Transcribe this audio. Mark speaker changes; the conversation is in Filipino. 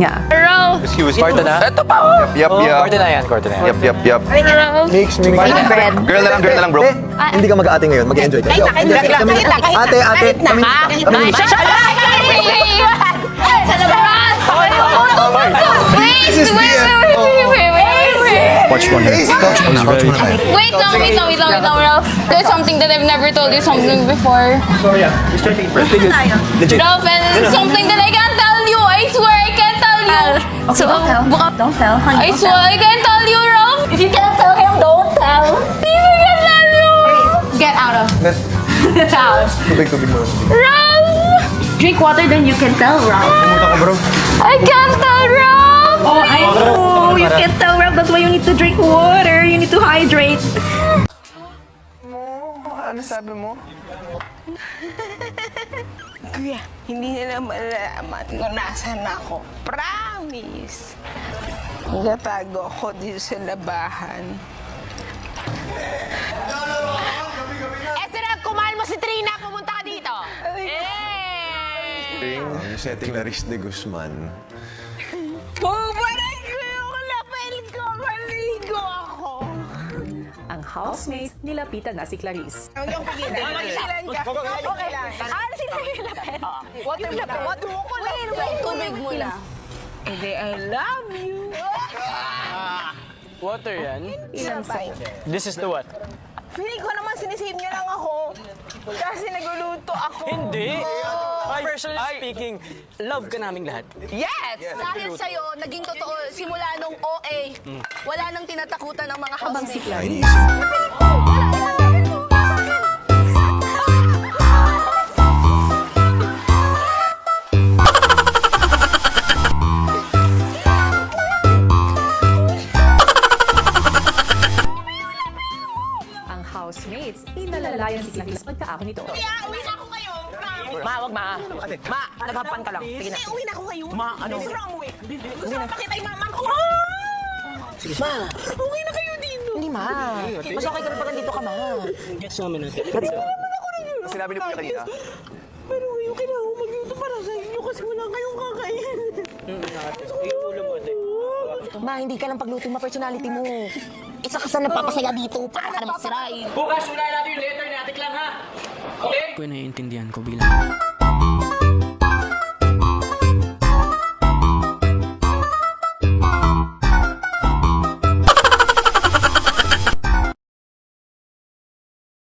Speaker 1: pahinga.
Speaker 2: Ralph!
Speaker 3: Excuse me.
Speaker 4: Kwarto na?
Speaker 3: Ito pa oh. Yup, yup,
Speaker 4: Oh,
Speaker 3: yup.
Speaker 4: kwarto na yan, kwarto na yan.
Speaker 3: Yup, yup, yup.
Speaker 2: Ralph!
Speaker 5: Mix, mix.
Speaker 1: Fred.
Speaker 3: Girl na lang, girl na lang, bro.
Speaker 5: Eh, hindi ka mag-ate ngayon. Mag-enjoy ka.
Speaker 6: Kahit na, kahit na, kahit na, kahit na, kahit na.
Speaker 5: Ate, ate,
Speaker 6: Kahit na,
Speaker 5: kami,
Speaker 6: Kahit na.
Speaker 2: Shut up! Sa labas! Wait! Wait, wait, wait, wait, wait.
Speaker 4: Watch one.
Speaker 5: Na, coach mo na tayo.
Speaker 2: Wait lang, wait lang, wait lang, wait lang, Ralph. There's something that I've never told you something before.
Speaker 5: Legit.
Speaker 2: Ralph, and something that I can't
Speaker 1: Okay, don't tell.
Speaker 2: buka-
Speaker 1: Don't tell,
Speaker 2: I
Speaker 1: honey. don't
Speaker 2: swear I can't tell you, Ralph.
Speaker 1: If you can't tell him, don't tell.
Speaker 2: Please, I can't tell you.
Speaker 1: Get out of.
Speaker 5: Net,
Speaker 1: out.
Speaker 5: tubig, tubig mo.
Speaker 2: Ralph!
Speaker 1: Drink water, then you can tell, Ralph.
Speaker 5: Pumunta ko, bro.
Speaker 2: I can't tell Ralph.
Speaker 1: Oh, I know. You can't tell, Ralph. That's why you need to drink water. You need to hydrate.
Speaker 3: Ano sabi mo?
Speaker 6: Kuya, hindi nila malalaman kung nasan ako. Promise. Nagatago ako dito sa labahan. Eto na, kumain mo si Trina. Pumunta ka dito. Eh!
Speaker 7: Ang setting na Riz de Guzman.
Speaker 8: Housemates nilapitan na si Clarice.
Speaker 6: Huwag yung pigilan. Pigilan ka. Okay lang. Ah, sino yung lapel? Water mo ko lang. Tubig mo lang. Ede, I love you.
Speaker 4: Water yan?
Speaker 6: Sabay.
Speaker 4: This is the what?
Speaker 6: Feeling ko naman sinisave niyo lang ako. Kasi nagluluto ako.
Speaker 4: Hindi! Ay, personally speaking, love ka naming lahat.
Speaker 6: Yes!
Speaker 9: Dahil sa'yo, naging totoo, simula nung OA, wala nang tinatakutan ng mga
Speaker 8: Habang si
Speaker 9: housemates.
Speaker 8: Clarice, ang housemates, inalalayan si Clarice pagkaako nito.
Speaker 6: Kaya, uwi na ako.
Speaker 10: Ma, wag ma. Ma, naghapan ka lang. Sige na.
Speaker 6: Hindi, uwi na ako kayo.
Speaker 10: Ma, ano?
Speaker 6: Gusto na umuwi. Gusto na pakita yung mama ko.
Speaker 10: Ma,
Speaker 6: Uwi na kayo dito.
Speaker 10: hindi ma. Mas okay ka rin pag nandito ka, ma.
Speaker 3: Sinabi ni Kuya kanina.
Speaker 6: Pero yung kailangan ko magluto para sa inyo kasi wala kayong kakain.
Speaker 10: Ma, hindi ka lang pagluto ma personality mo. Isa ka sa nagpapasaya dito para ka naman siray.
Speaker 4: Bukas, unahin natin yung letter ni Ate Klang, ha?
Speaker 11: Ko naiintindihan ko bilang